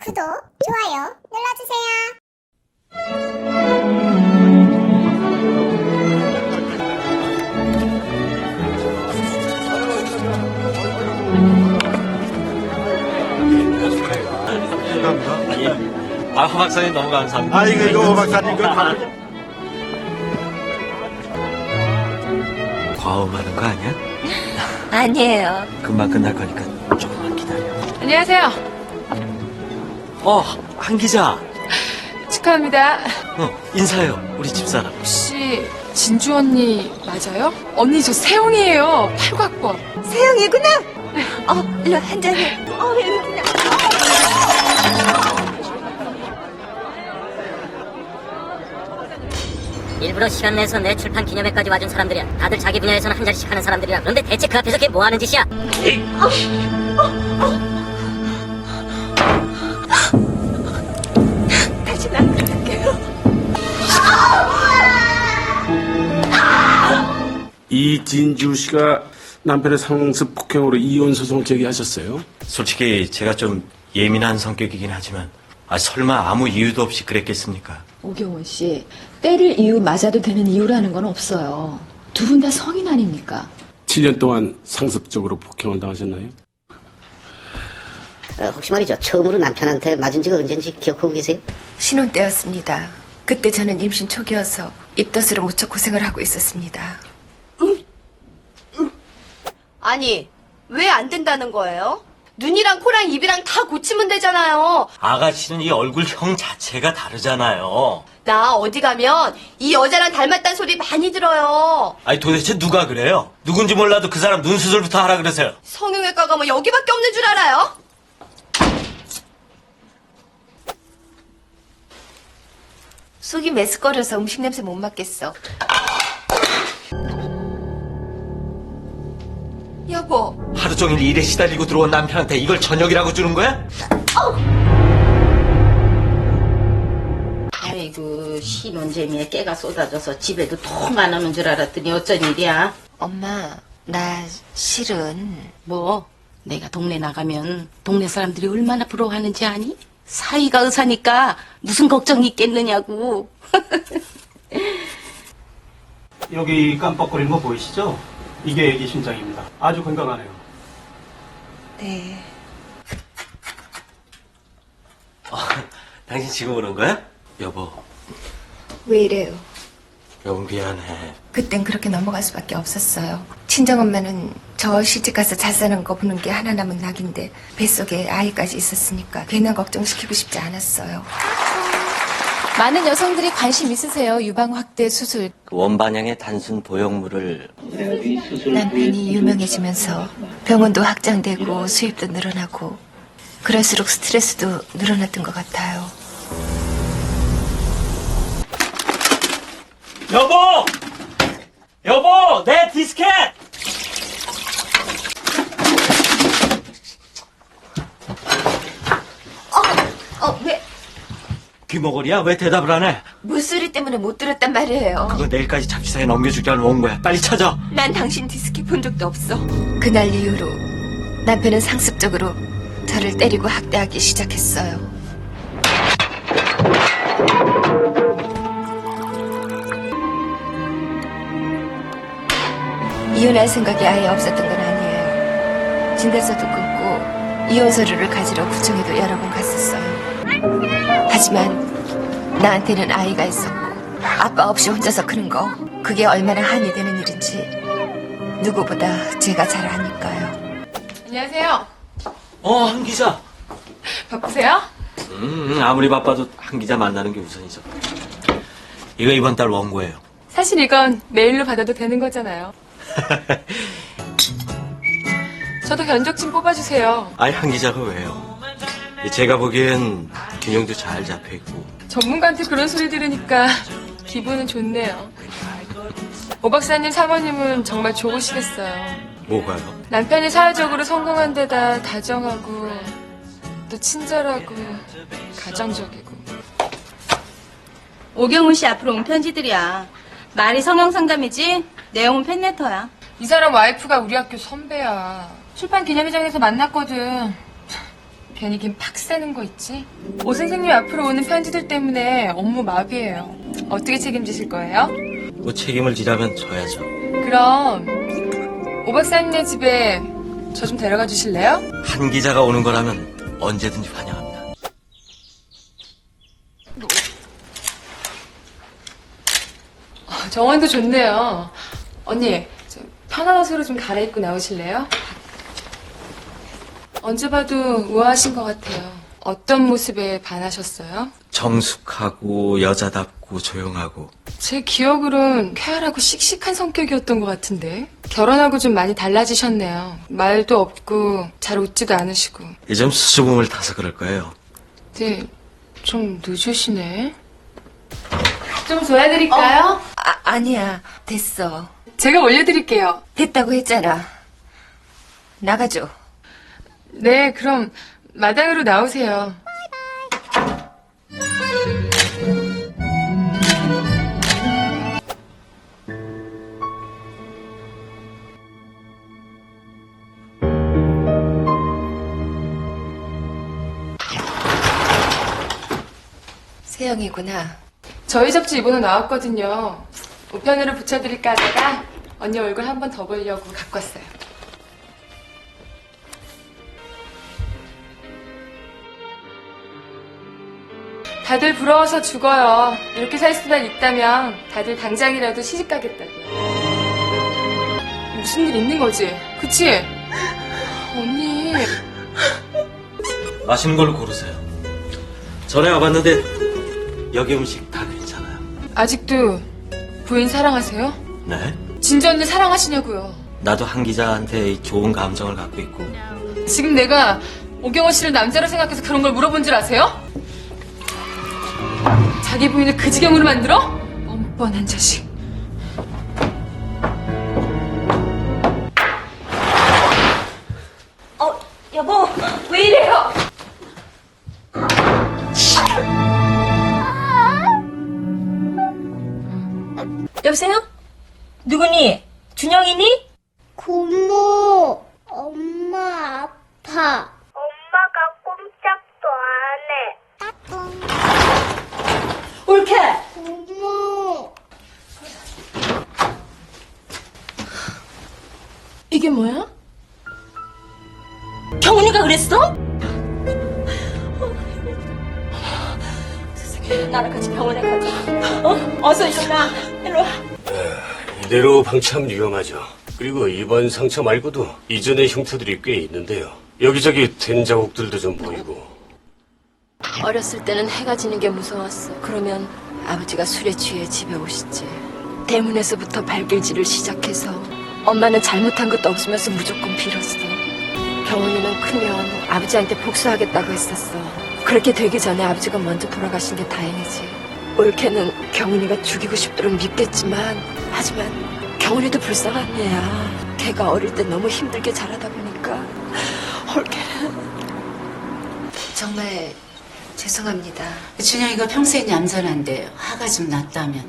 구독, 좋아요 눌러주세요. 아, 허 박사님 너무 감사합니다. 아, 이거, 이거, 박사님, 이거 다. 과음하는 거 아니야? 아니에요. 금방 끝날 거니까 조금만 기다려. 안녕하세요. 어, 한 기자. 축하합니다. 어, 인사해요. 우리 집사람. 혹시 진주 언니 맞아요? 언니 저 세영이에요. 8학번. 세영이구나. 어, 일로 한 잔 해. 어, 여기구나. 일부러 시간 내서 내 출판 기념회까지 와준 사람들이야. 다들 자기 분야에서는 한 자리씩 하는 사람들이야. 그런데 대체 그 앞에서 그게 뭐 하는 짓이야? 다시 이진주 씨가 남편의 상습 폭행으로 이혼 소송을 제기하셨어요. 솔직히 제가 좀 예민한 성격이긴 하지만, 아, 설마 아무 이유도 없이 그랬겠습니까? 오경원 씨, 때릴 이유 맞아도 되는 이유라는 건 없어요. 두 분 다 성인 아닙니까? 7년 동안 상습적으로 폭행을 당하셨나요? 어, 혹시 말이죠. 처음으로 남편한테 맞은 지가 언젠지 기억하고 계세요? 신혼 때였습니다. 그때 저는 임신 초기여서 입덧으로 무척 고생을 하고 있었습니다. 아니, 왜 안 된다는 거예요? 눈이랑 코랑 입이랑 다 고치면 되잖아요. 아가씨는 이 얼굴형 자체가 다르잖아요. 나 어디 가면 이 여자랑 닮았다는 소리 많이 들어요. 아니, 도대체 누가 그래요? 누군지 몰라도 그 사람 눈 수술부터 하라 그러세요. 성형외과가 뭐 여기밖에 없는 줄 알아요? 속이 메스꺼려서 음식 냄새 못 맡겠어. 여보, 하루 종일 일에 시달리고 들어온 남편한테 이걸 저녁이라고 주는 거야? 아이고 신혼재미에 깨가 쏟아져서 집에도 통안 오는 줄 알았더니 어쩐 일이야? 엄마, 나 실은 뭐 내가 동네 나가면 동네 사람들이 얼마나 부러워하는지 아니? 사위가 의사니까 무슨 걱정이 있겠느냐고. 여기 깜빡거리는 거 보이시죠? 이게 애기 심장입니다. 아주 건강하네요. 네. 당신 지금 오는 거야? 여보, 왜 이래요? 여보 미안해. 그땐 그렇게 넘어갈 수밖에 없었어요. 친정엄마는 저 시집가서 잘 사는 거 보는 게 하나 남은 낙인데 뱃속에 아이까지 있었으니까 괜한 걱정시키고 싶지 않았어요. 많은 여성들이 관심 있으세요. 유방 확대 수술. 그 원반향의 단순 보형물을 남편이 유명해지면서 병원도 확장되고 수입도 늘어나고 그럴수록 스트레스도 늘어났던 것 같아요. 여보! 여보! 내 디스켓! 어, 왜? 귀머거리야? 왜 대답을 안 해? 물소리 때문에 못 들었단 말이에요. 그거 내일까지 잡지사에 넘겨주기로 온 거야. 빨리 찾아. 난 당신 디스키 본 적도 없어. 그날 이후로 남편은 상습적으로 저를 때리고 학대하기 시작했어요. 이혼할 생각이 아예 없었던 건 아니에요. 진단서도 끊고 이혼 서류를 가지러 구청에도 여러 번 갔었어요. 하지만 나한테는 아이가 있었고 아빠 없이 혼자서 크는 거 그게 얼마나 한이 되는 일인지 누구보다 제가 잘 아니까요. 안녕하세요. 어, 한 기자. 바쁘세요? 음, 아무리 바빠도 한 기자 만나는 게 우선이죠. 이거 이번 달 원고예요. 사실 이건 메일로 받아도 되는 거잖아요. 저도 견적 좀 뽑아주세요. 아니, 한 기자가 왜요? 제가 보기엔 균형도 잘 잡혀있고. 전문가한테 그런 소리 들으니까 기분은 좋네요. 오 박사님 사모님은 정말 좋으시겠어요. 뭐가요? 남편이 사회적으로 성공한 데다 다정하고 또 친절하고 가정적이고 오경훈 씨 앞으로 온 편지들이야. 말이 성형 상담이지? 내용은 팬레터야. 이 사람 와이프가 우리 학교 선배야. 출판 기념회장에서 만났거든. 괜히 김 팍 싸는 거 있지? 오 선생님 앞으로 오는 편지들 때문에 업무 마비예요. 어떻게 책임지실 거예요? 뭐 책임을 지라면 져야죠. 그럼 오 박사님네 집에 저 좀 데려가 주실래요? 한 기자가 오는 거라면 언제든지 환영합니다. 어, 정원도 좋네요. 언니, 저 편한 옷으로 좀 갈아입고 나오실래요? 언제 봐도 우아하신 것 같아요. 어떤 모습에 반하셨어요? 정숙하고 여자답고 조용하고 제 기억으론 쾌활하고 씩씩한 성격이었던 것 같은데 결혼하고 좀 많이 달라지셨네요. 말도 없고 잘 웃지도 않으시고. 요즘 수줍음을 타서 그럴 거예요. 네, 좀 늦으시네. 좀 도와드릴까요? 아, 아니야. 됐어. 제가 올려드릴게요. 됐다고 했잖아. 나가줘. 네, 그럼 마당으로 나오세요. 세영이구나. 저희 잡지 이번에 나왔거든요. 우편으로 붙여드릴까 하다가 언니 얼굴 한 번 더 보려고 갖고 왔어요. 다들 부러워서 죽어요. 이렇게 살 수만 있다면 다들 당장이라도 시집 가겠다고요. 무슨 일 있는 거지? 그치? 언니. 맛있는 걸로 고르세요. 전에 와봤는데 여기 음식 다 괜찮아요. 아직도 부인 사랑하세요? 네? 진주 언니 사랑하시냐고요. 나도 한 기자한테 좋은 감정을 갖고 있고 지금 내가 오경호 씨를 남자로 생각해서 그런 걸 물어본 줄 아세요? 자기 부인을 그 지경으로 만들어? 뻔뻔한 자식. 어, 여보, 왜 이래요? 여보세요? 누구니? 준영이니? 고모, 엄마 아파. 고모. 이게 뭐야? 경훈이가 그랬어? 나랑 같이 병원에 가자. 어? 어서 일어나. 일로 와. 이대로 방치하면 위험하죠. 그리고 이번 상처 말고도 이전의 흉터들이 꽤 있는데요. 여기저기 된 자국들도 좀 보이고. 어렸을 때는 해가 지는 게 무서웠어. 그러면 아버지가 술에 취해 집에 오시지. 대문에서부터 발길질을 시작해서 엄마는 잘못한 것도 없으면서 무조건 빌었어. 경훈이는 크면 아버지한테 복수하겠다고 했었어. 그렇게 되기 전에 아버지가 먼저 돌아가신 게 다행이지. 올케는 경훈이가 죽이고 싶도록 믿겠지만 하지만 경훈이도 불쌍한 애야. 걔가 어릴 때 너무 힘들게 자라다 보니까 올케는 정말 죄송합니다. 준영이가 평소에 얌전한데 화가 좀 났다면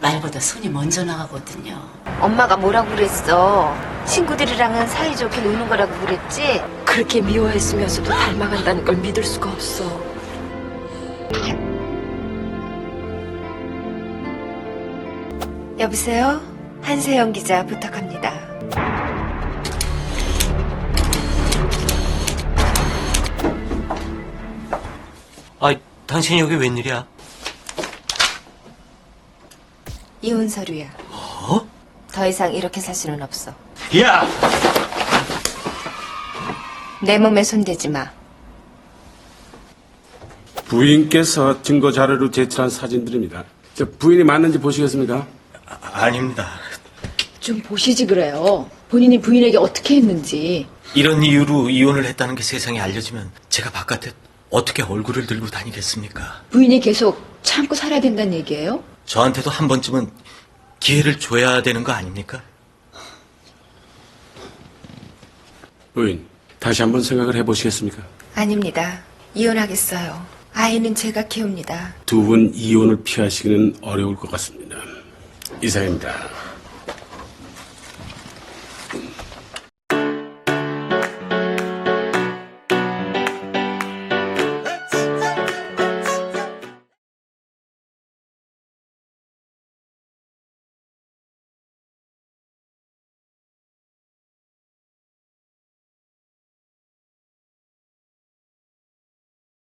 말보다 손이 먼저 나가거든요. 엄마가 뭐라고 그랬어? 친구들이랑은 사이좋게 노는 거라고 그랬지? 그렇게 미워했으면서도 닮아간다는 걸 믿을 수가 없어. 여보세요? 한세영 기자 부탁합니다. 아, 당신 여기 웬일이야? 이혼 서류야. 어? 더 이상 이렇게 살 수는 없어. 야! 내 몸에 손대지 마. 부인께서 증거 자료로 제출한 사진들입니다. 저 부인이 맞는지 보시겠습니까? 아, 아닙니다. 좀 보시지 그래요. 본인이 부인에게 어떻게 했는지. 이런 이유로 이혼을 했다는 게 세상에 알려지면 제가 바깥에 어떻게 얼굴을 들고 다니겠습니까? 부인이 계속 참고 살아야 된다는 얘기예요? 저한테도 한 번쯤은 기회를 줘야 되는 거 아닙니까? 부인, 다시 한번 생각을 해보시겠습니까? 아닙니다. 이혼하겠어요. 아이는 제가 키웁니다. 두 분 이혼을 피하시기는 어려울 것 같습니다. 이상입니다.